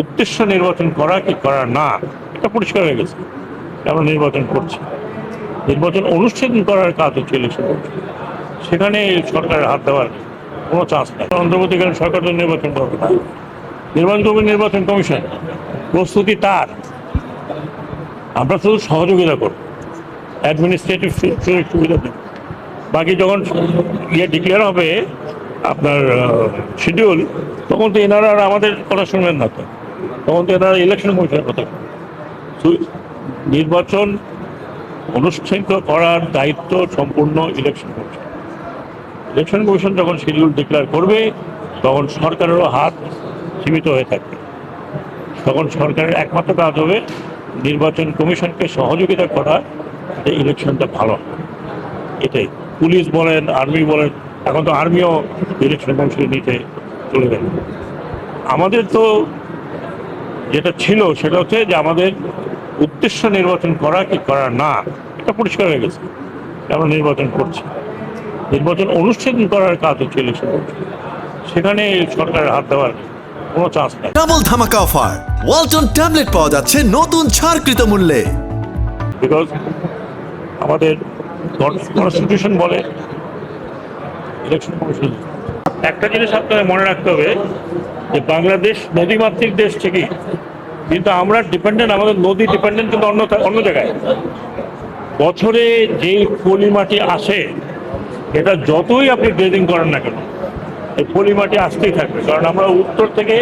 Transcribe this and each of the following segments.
উদ্দেশ্য নির্বাচন করা কি করা না, এটা পরিষ্কার হয়ে গেছে। আমরা নির্বাচন করছি। নির্বাচন অনুষ্ঠান করার কাজ হচ্ছে ইলেকশন। সেখানে সরকারের হাত দেওয়ার কোনো চান্স নেই। অন্তর্বর্তীকালীন সরকার তো নির্বাচন করবে না। নির্বাচন করবে নির্বাচন কমিশন, প্রস্তুতি তার। আমরা শুধু সহযোগিতা করব। অ্যাডমিনিস্ট্রেটিভ সুবিধা দেব। বাকি যখন ইয়ে ডিক্লেয়ার হবে, আপনার শিডিউল তখন তো এনারা আমাদের কথা শুনবেন না তো। তখন তো এনারা ইলেকশন কমিশনের কথা। নির্বাচন অনুষ্ঠিত করার দায়িত্ব সম্পূর্ণ ইলেকশন কমিশন ইলেকশন কমিশন যখন শিডিউল ডিক্লেয়ার করবে, তখন সরকারেরও হাত সীমিত হয়ে থাকবে। তখন সরকারের একমাত্র কাজ হবে নির্বাচন কমিশনকে সহযোগিতা করা যে ইলেকশনটা ভালো এটাই। পুলিশ বলেন আর্মি বলেন, এখন তো আর্মিও ইলেকশন কমিশন নিতে চলে গেল। আমাদের তো যেটা ছিল সেটা হচ্ছে যে আমাদের উদ্দেশ্য নির্বাচন করা কি করা না এটা পরিষ্কার হয়ে গেছে। আমরা নির্বাচন করছি। নির্বাচন অনুষ্ঠান করার কাজ হচ্ছে ইলেকশন সেখানে সরকারের হাত দেওয়ার কোনো চান্স নেই। ডাবল ধামাকা অফার। ওয়ালটন ট্যাবলেট পাওয়া যাচ্ছে নতুন ছাড়কৃত মূল্যে। বিকজ আমাদের কনস্টিটিউশন বলে ইলেকশন কমিশন একটা জিনিস আপনাকে মনে রাখতে হবে যে বাংলাদেশ নদীমাতৃক দেশ ঠিকই কিন্তু আমরা ডিপেন্ডেন্ট আমাদের নদী ডিপেন্ডেন্ট কিন্তু অন্য অন্য জায়গায়। বছরে যেই পলি মাটি আসে, এটা যতই আপনি ড্রেজিং করেন না কেন, এই পলি মাটি আসতেই থাকবে। কারণ আমরা উত্তর থেকে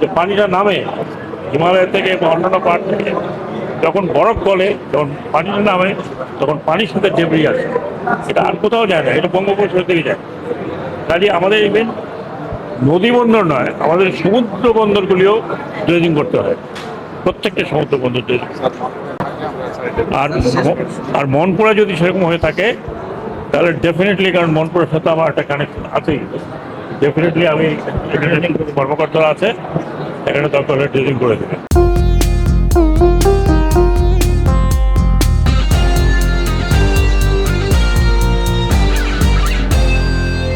যে পানিটা নামে, হিমালয় থেকে বা অন্যান্য পাহাড় থেকে, যখন বরফ গলে, যখন পানিটা নামে, তখন পানির সাথে ডেবরি আসে। এটা আর কোথাও যায় না, এটা বঙ্গোপসাগর থেকে যায়। কাজে আমাদের ইভেন নদী বন্দর নয়, আমাদের সমুদ্র বন্দরগুলিও ড্রেজিং করতে হয়। প্রত্যেকটা সমুদ্র বন্দর ড্রেজিং। আর আর মনপুরা যদি সেরকম হয়ে থাকে, তাহলে ডেফিনেটলি কারণ মনপুরের সাথে আমার একটা কানেকশন আছেই। ডেফিনেটলি আমি কর্মকর্তারা আছে, এখানে দরকার ড্রেজিং করে দেবে।